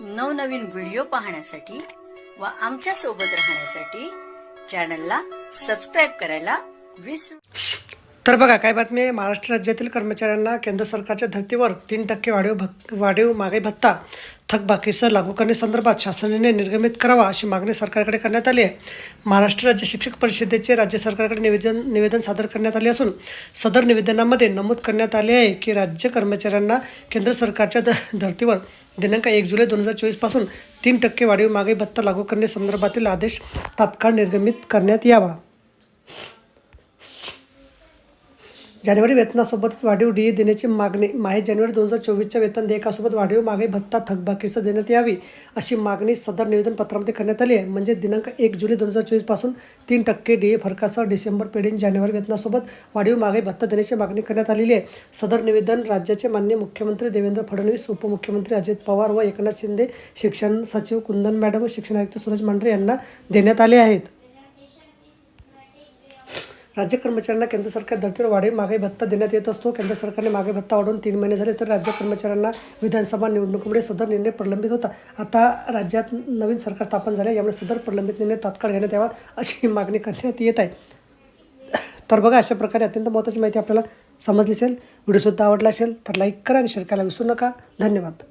नवनवीन व्हिडिओ पाहण्यासाठी व आमच्यासोबत राहण्यासाठी चॅनलला सबस्क्राईब करायला विसरू तर बघा काय बातमी आहे? महाराष्ट्र राज्यातील कर्मचाऱ्यांना केंद्र सरकारच्या धर्तीवर तीन टक्के वाढीव भक वाढीव मागे भत्ता थकबाकीसह लागू करण्यासंदर्भात शासनाने निर्गमित करावा अशी मागणी सरकारकडे करण्यात आली आहे. महाराष्ट्र राज्य शिक्षक परिषदेचे राज्य सरकारकडे निवेदन निवेदन सादर करण्यात आले असून सदर निवेदनामध्ये नमूद करण्यात आले आहे की राज्य कर्मचाऱ्यांना केंद्र सरकारच्या धर्तीवर दिनांक एक जुलै दोन हजार चोवीसपासून तीन टक्के वाढीव मागे भत्ता लागू करण्यासंदर्भातील आदेश तात्काळ निर्गमित करण्यात यावा. जानेवारी वेतनासोबतच वाढीव डी देण्याची मागणी. माहे जानेवारी दोन हजार चोवीसच्या वेतन देयकासोबत वाढीव मागे भत्ता थकबाकीचं देण्यात यावी अशी मागणी सदर निवेदन पत्रामध्ये करण्यात आली आहे. म्हणजे दिनांक एक जुलै दोन हजार चोवीसपासून तीन टक्के डी ए फरकासह डिसेंबर पेढीन जानेवारी वेतनासोबत वाढीव मागे भत्ता देण्याची मागणी करण्यात आलेली आहे. सदर निवेदन राज्याचे मान्य मुख्यमंत्री देवेंद्र फडणवीस उपमुख्यमंत्री अजित पवार व एकनाथ शिंदे शिक्षण सचिव कुंदन मॅडम व शिक्षण आयुक्त सुरज मांढरे यांना देण्यात आले आहेत. राज्य कर्मचाऱ्यांना केंद्र सरकार धर्तीवर वाढीव मागे भत्ता देण्यात येत असतो. केंद्र सरकारने मागे भत्ता वाढवून तीन महिने झाले तर राज्य कर्मचाऱ्यांना विधानसभा निवडणुकीमुळे सदर निर्णय प्रलंबित होता. आता राज्यात नवीन सरकार स्थापन झाले यामुळे सदर प्रलंबित निर्णय तात्काळ घेण्यात यावा अशी मागणी करण्यात येत आहे. तर बघा अशा प्रकारे अत्यंत महत्त्वाची माहिती आपल्याला समजली असेल व्हिडिओसुद्धा आवडला असेल तर लाईक करा आणि शेअर करायला विसरू नका. धन्यवाद.